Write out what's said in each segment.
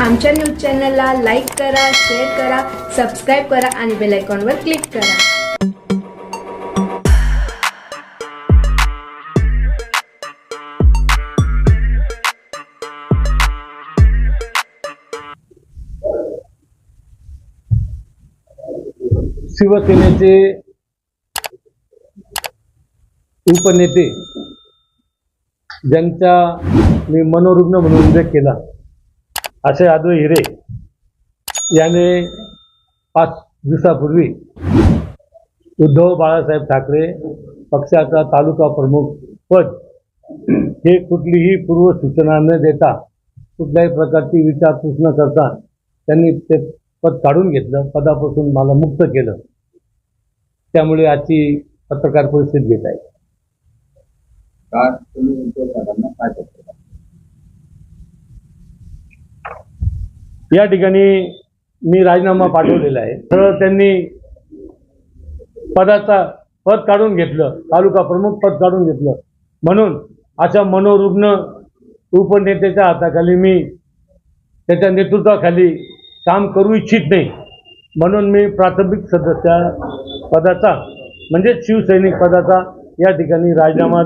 आमच्या न्यूज चॅनलला लाईक करा शेअर करा सबस्क्राईब करा आणि बेल आयकॉनवर क्लिक करा. शिवसेनेचे उपनेते ज्यांचा मी मनोरुग्ण म्हणून उल्लेख केला. असे यादव हिरे याने पाच दिवसापूर्वी उद्धव बाळासाहेब ठाकरे पक्षाचा तालुका प्रमुख पद हे कुठलीही पूर्वसूचना न देता कुठल्याही प्रकारची विचारपूस न करता त्यांनी ते पद काढून घेतलं पदापासून मला मुक्त केलं. त्यामुळे आजची पत्रकार परिषद घेत आहे का तुम्ही उद्धव साहेबांना काय करता या ठिकाणी मी राजीनामा पाठवलेला आहे. तर त्यांनी पदाचा पद काढून घेतलं तालुका प्रमुख पद काढून घेतलं. म्हणून अशा मनोरुग्ण उपनेत्याच्या हाताखाली मी त्याच्या नेतृत्वाखाली काम करू इच्छित नाही. म्हणून मी प्राथमिक सदस्य पदाचा म्हणजे शिवसैनिक पदाचा या ठिकाणी राजीनामा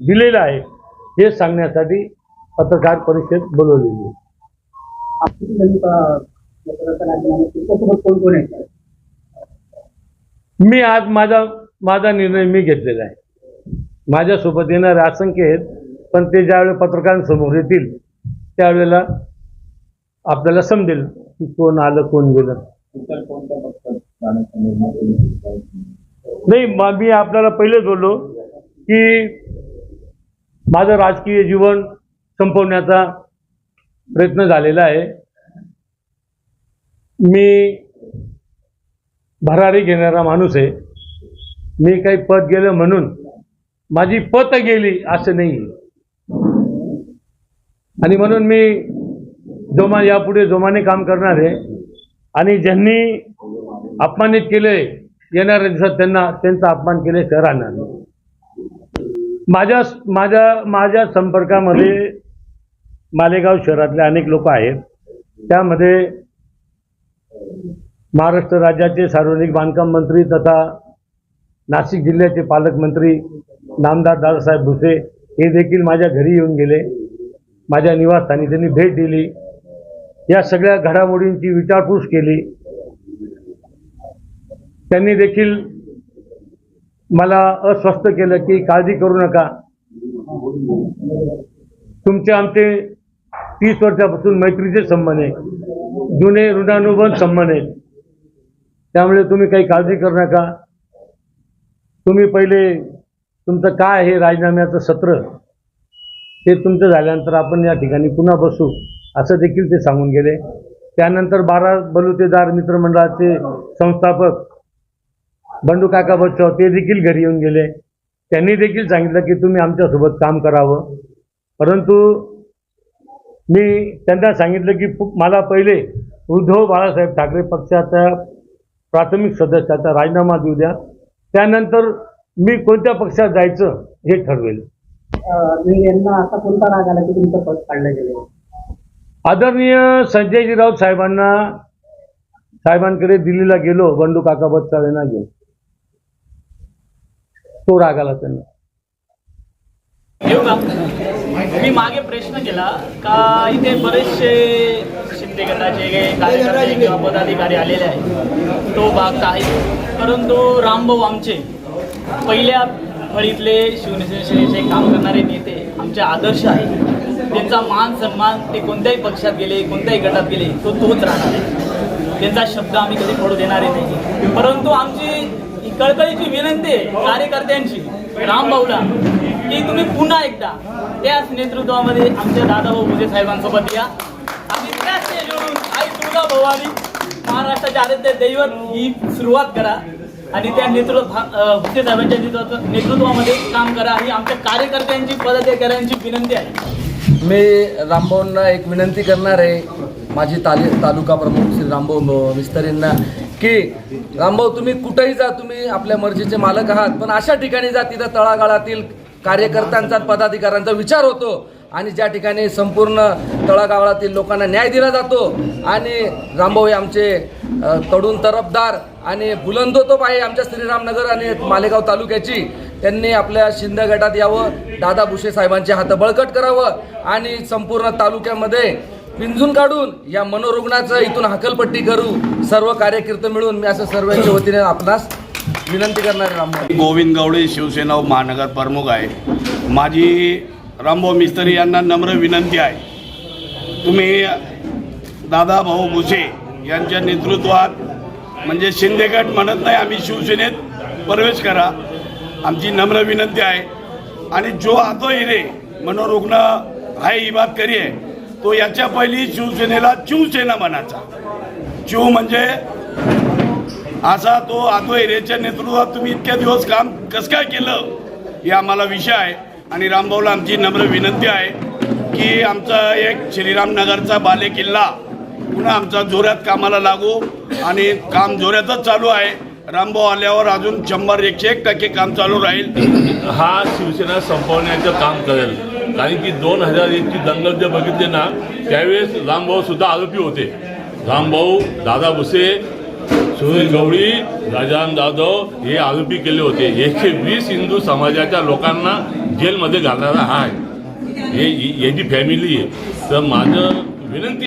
दिलेला आहे. हे सांगण्यासाठी पत्रकार परिषद बोलवलेली आहे तुमच्यासोबत कोण कोण आहे मी आज माझा माझा निर्णय मी घेतलेला आहे. माझ्यासोबत येणारे असंख्य आहेत पण ते ज्यावेळेला पत्रकारांसमोर येतील त्यावेळेला आपल्याला समजेल की कोण आलं कोण गेलं. नाही मग मी आपल्याला पहिलेच बोललो की माझं राजकीय जीवन संपवण्याचा प्रयत्न झालेला आहे. मी भरारी घेणारा माणूस आहे. मी काही पद गेलं म्हणून माझी पत गेली असं नाही आणि म्हणून मी जोमा यापुढे जोमाने काम करणार आहे. आणि ज्यांनी अपमानित केले येणाऱ्या दिवसात त्यांना त्यांचा अपमान केल्याशिवाय राहणार आणणार माझ्या माझ्या माझ्या संपर्कामध्ये मालेगाव शहरातले अनेक लोक आहेत. त्यामध्ये महाराष्ट्र राज्याचे सार्वजनिक बांधकाम मंत्री तथा नाशिक जिल्ह्याचे पालकमंत्री नामदार दादासाहेब भुसे हे देखील माझ्या घरी येऊन गेले. माझ्या निवासस्थानी त्यांनी भेट दिली. या सगळ्या घडामोडींची विचारपूस केली. त्यांनी देखील मला अस्वस्थ केलं की काळजी करू नका. तुमचे आमचे तीस वर्षापासून मैत्रीचे संबंध आहे. जुने ऋणानुबंध संबंध आहेत त्यामुळे तुम्ही काही काळजी करू नका. तुम्ही पहिले तुमचं काय आहे राजीनाम्याचं सत्र? ते तुमचं झाल्यानंतर आपण या ठिकाणी पुन्हा बसू. असं देखील ते सांगून गेले. त्यानंतर बारा बलुतेदार मित्रमंडळाचे संस्थापक बंडू काका बच्चाव ते देखील घरी येऊन गेले. त्यांनी देखील सांगितलं की तुम्ही आमच्यासोबत काम करावं. परंतु मी त्यांना सांगितलं की मला पहिले उद्धव बाळासाहेब ठाकरे पक्षाचा प्राथमिक सदस्याचा राजीनामा देऊ द्या. त्यानंतर मी कोणत्या पक्षात जायचं हे ठरवेल. मी यांना असा कोणता राग आला की तुमचं पद काढलं गेलं? आदरणीय संजयजी राऊत साहेबांना साहेबांकडे दिल्लीला गेलो बंडू काका बच्चा घेऊन तो राग आला त्यांना. मी मागे प्रश्न केला का इथे बरेचसे शिंदे गटाचे कार्यकर्ते किंवा पदाधिकारी आलेले आहेत तो भाग आहे. परंतु रामभाऊ आमचे पहिल्या फळीतले शिवसेनेचे काम करणारे नेते आमचे आदर्श आहे त्यांचा मान सन्मान ते कोणत्याही पक्षात गेले कोणत्याही गटात गेले तो तोच राहणार आहे. त्यांचा शब्द आम्ही कधी पडू देणारे नाही. परंतु आमची कळकळीची विनंती आहे कार्यकर्त्यांची रामभाऊला की तुम्ही पुन्हा एकदा त्याच नेतृत्वामध्ये आमच्या दादाभाऊ भुजे साहेबांसोबत या. आणि त्याच स्टेजवरून आई दुर्गा भवानी महाराष्ट्राच्या आराध्य दैवत ही सुरुवात करा आणि त्या नेतृत्व भा- भुसे साहेबांच्या नेतृत्वामध्ये काम करा. ही आमच्या कार्यकर्त्यांची पदाधिकाऱ्यांची विनंती आहे. मी रामभाऊंना एक विनंती करणार आहे. माझी ताली तालुका प्रमुख श्री रामभाऊ म- की रामभाऊ तुम्ही कुठेही जा तुम्ही आपल्या मर्जीचे मालक आहात पण अशा ठिकाणी जा तिथं तळागाळातील कार्यकर्त्यांचा पदाधिकाऱ्यांचा विचार होतो आणि ज्या ठिकाणी संपूर्ण तळागाळातील लोकांना न्याय दिला जातो आणि रामभाऊ आमचे तडून तरफदार आणि बुलंदोतोप आहे आमच्या श्रीरामनगर आणि मालेगाव तालुक्याची त्यांनी आपल्या शिंदे गटात यावं दादा भुसे साहेबांचे हात बळकट करावं आणि संपूर्ण तालुक्यामध्ये पिंजून काढून या मनोरुग्णाचं इथून हकलपट्टी करू सर्व कार्यकर्ते मिळून मी असं सर्वांच्या वतीने आपणास विनंती करणार आहे रामभाऊ गोविंद गवडे शिवसेना महानगर प्रमुख आहे. माझी रामभाऊ मिस्त्री यांना नम्र विनंती आहे. तुम्ही दादा भाऊ भुसे यांच्या नेतृत्वात म्हणजे शिंदेगट म्हणत नाही आम्ही शिवसेनेत प्रवेश करा. आमची नम्र विनंती आहे. आणि जो आतो हिरे मनोरुग्ण आहे ही बात करी आहे. तो याच्या पहिली शिवसेनेला शिवसेना म्हणायचा. शिव म्हणजे असा तो आतो एरियाच्या नेतृत्वात तुम्ही इतक्या दिवस काम कसं काय केलं हे आम्हाला विषय आहे. आणि रामभाऊला आमची नम्र विनंती आहे की आमचा एक श्रीरामनगरचा बाले किल्ला पुन्हा आमचा जोऱ्यात कामाला लागू. आणि काम जोऱ्यातच चालू आहे. रामभाऊ आल्यावर अजून शंभर एकशे एक टक्के काम चालू राहील. हा शिवसेना संपवण्याचं काम करेल. कारण की दोन हजार एकची दंगल जे बघितले ना त्यावेळेस रामभाऊ सुद्धा आरोपी होते. रामभाऊ दादा भुसे सुनील गवळी राजाराम जाधव हे आरोपी केले होते. एकशे वीस हिंदू समाजाच्या लोकांना जेलमध्ये घालणारा हा आहे. हे याची फॅमिली आहे. तर माझं विनंती